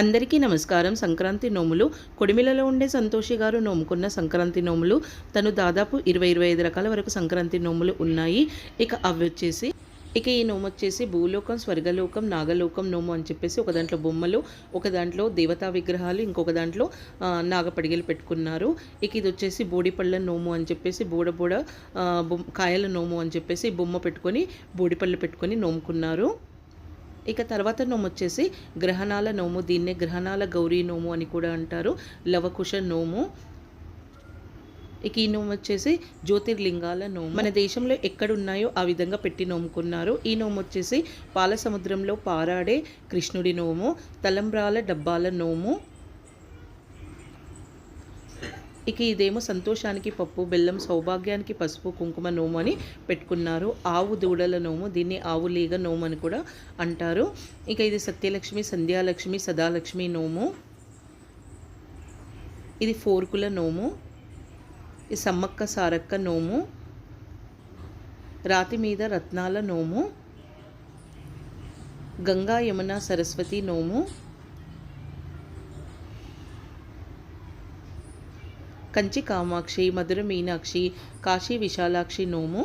అందరికీ నమస్కారం. సంక్రాంతి నోములు. కొడిమిలలో ఉండే సంతోషి గారు నోముకున్న సంక్రాంతి నోములు. తను దాదాపు ఇరవై ఇరవై ఐదు రకాల వరకు సంక్రాంతి నోములు ఉన్నాయి. ఇక అవి వచ్చేసి ఇక ఈ నోము వచ్చేసి భూలోకం స్వర్గలోకం నాగలోకం నోము అని చెప్పేసి ఒక దాంట్లో బొమ్మలు ఒక దాంట్లో దేవతా విగ్రహాలు ఇంకొక దాంట్లో నాగపడిగలు పెట్టుకున్నారు. ఇక ఇది వచ్చేసి బోడిపళ్ళ నోము అని చెప్పేసి బూడ బూడ కాయల నోము అని చెప్పేసి బొమ్మ పెట్టుకొని బోడిపళ్ళు పెట్టుకొని నోముకున్నారు. ఇక తర్వాత నోము వచ్చేసి గ్రహణాల నోము దీన్నే గ్రహణాల గౌరీ నోము అని కూడా అంటారు లవకుశ నోము. ఇక ఈ నోము వచ్చేసి జ్యోతిర్లింగాల నోము. మన దేశంలో ఎక్కడున్నాయో ఆ విధంగా పెట్టి నోముకున్నారు. ఈ నోము వచ్చేసి పాల సముద్రంలో పారాడే కృష్ణుడి నోము తలంబ్రాల డబ్బాల నోము. ఇక ఇదేమో సంతోషానికి పప్పు బెల్లం సౌభాగ్యానికి పసుపు కుంకుమ నోము అని పెట్టుకున్నారు. ఆవు దూడల నోము దీన్ని ఆవు లీగ నోము అని కూడా అంటారు. ఇక ఇది సత్యలక్ష్మి సంధ్యాలక్ష్మి సదాలక్ష్మి నోము. ఇది ఫోర్కుల నోము. ఇది సమ్మక్క సారక్క నోము. రాతి మీద రత్నాల నోము. గంగా యమున సరస్వతి నోము. కంచి కామాక్షి మధుర మీనాక్షి కాశీ విశాలాక్షి నోము.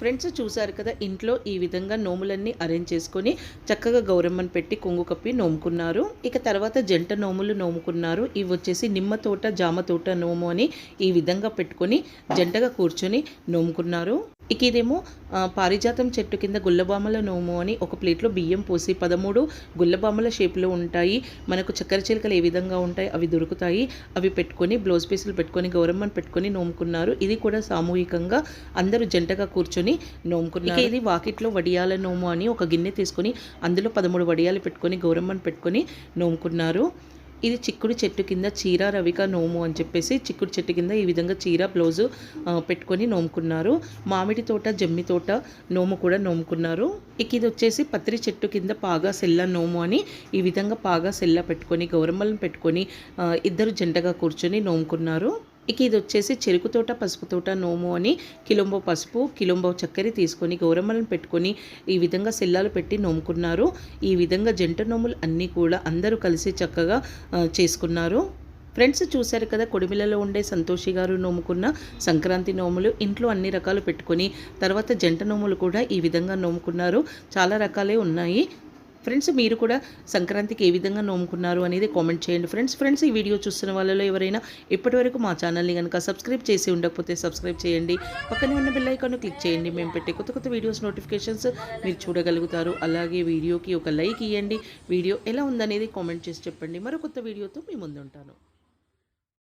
ఫ్రెండ్స్ చూశారు కదా ఇంట్లో ఈ విధంగా నోములన్నీ అరేంజ్ చేసుకొని చక్కగా గౌరమ్మను పెట్టి కొంగు కప్పి నోముకున్నారు. ఇక తర్వాత జంట నోములు నోముకున్నారు. ఇవి వచ్చేసి నిమ్మ తోట జామ తోట నోము అని ఈ విధంగా పెట్టుకొని జంటగా కూర్చొని నోముకున్నారు. ఇక ఇదేమో పారిజాతం చెట్టు కింద గుల్లబామల నోము అని ఒక ప్లేట్లో బియ్యం పోసి పదమూడు గుల్లబామల షేప్లో ఉంటాయి. మనకు చక్కెర చిలుకలు ఏ విధంగా ఉంటాయి? అవి దొరుకుతాయి. అవి పెట్టుకొని బ్లౌజ్ పీసులు పెట్టుకొని గౌరమ్మను పెట్టుకొని నోముకున్నారు. ఇది కూడా సామూహికంగా అందరూ జంటగా కూర్చొని నోముకున్నారు. ఇక ఇది వాకిట్లో వడియాల నోము అని ఒక గిన్నె తీసుకొని అందులో పదమూడు వడియాలు పెట్టుకొని గౌరమ్మను పెట్టుకొని నోముకున్నారు. ఇది చిక్కుడు చెట్టు కింద చీర రవిక నోము అని చెప్పేసి చిక్కుడు చెట్టు కింద ఈ విధంగా చీర బ్లౌజు పెట్టుకొని నోముకున్నారు. మామిడి తోట జమ్మి తోట నోము కూడా నోముకున్నారు. ఇక ఇది వచ్చేసి పత్రి చెట్టు కింద పాగా సెల్ల నోము అని ఈ విధంగా పాగా సెల్ల పెట్టుకొని గౌరమ్మలను పెట్టుకొని ఇద్దరు జంటగా కూర్చొని నోముకున్నారు. ఇక ఇది వచ్చేసి చెరుకు తోట పసుపు తోట నోము అని కిలోంబో పసుపు కిలోంబో చక్కెర తీసుకొని గౌరమ్మలను పెట్టుకొని ఈ విధంగా సెల్లాలు పెట్టి నోముకున్నారు. ఈ విధంగా జంట నోములు అన్నీ కూడా అందరూ కలిసి చక్కగా చేసుకున్నారు. ఫ్రెండ్స్ చూశారు కదా కొడిమిలలో ఉండే సంతోషి గారు నోముకున్న సంక్రాంతి నోములు ఇంట్లో అన్ని రకాలు పెట్టుకొని తర్వాత జంట నోములు కూడా ఈ విధంగా నోముకున్నారు. చాలా రకాలే ఉన్నాయి. ఫ్రెండ్స్ మీరు కూడా సంక్రాంతికి ఏ విధంగా నోముకున్నారు అనేది కామెంట్ చేయండి. ఫ్రెండ్స్ ఫ్రెండ్స్ ఈ వీడియో చూస్తున్న వాళ్ళలో ఎవరైనా ఇప్పటివరకు మా ఛానల్ని కనుక సబ్స్క్రైబ్ చేసి ఉండకపోతే సబ్స్క్రైబ్ చేయండి. పక్కనే ఉన్న బెల్ ఐకాన్ క్లిక్ చేయండి. మేము పెట్టే కొత్త కొత్త వీడియోస్ నోటిఫికేషన్స్ మీరు చూడగలుగుతారు. అలాగే వీడియోకి ఒక లైక్ ఇవ్వండి వీడియో ఎలా ఉందనేది కామెంట్ చేసి చెప్పండి. మరో కొత్త వీడియోతో మీ ముందుంటాను.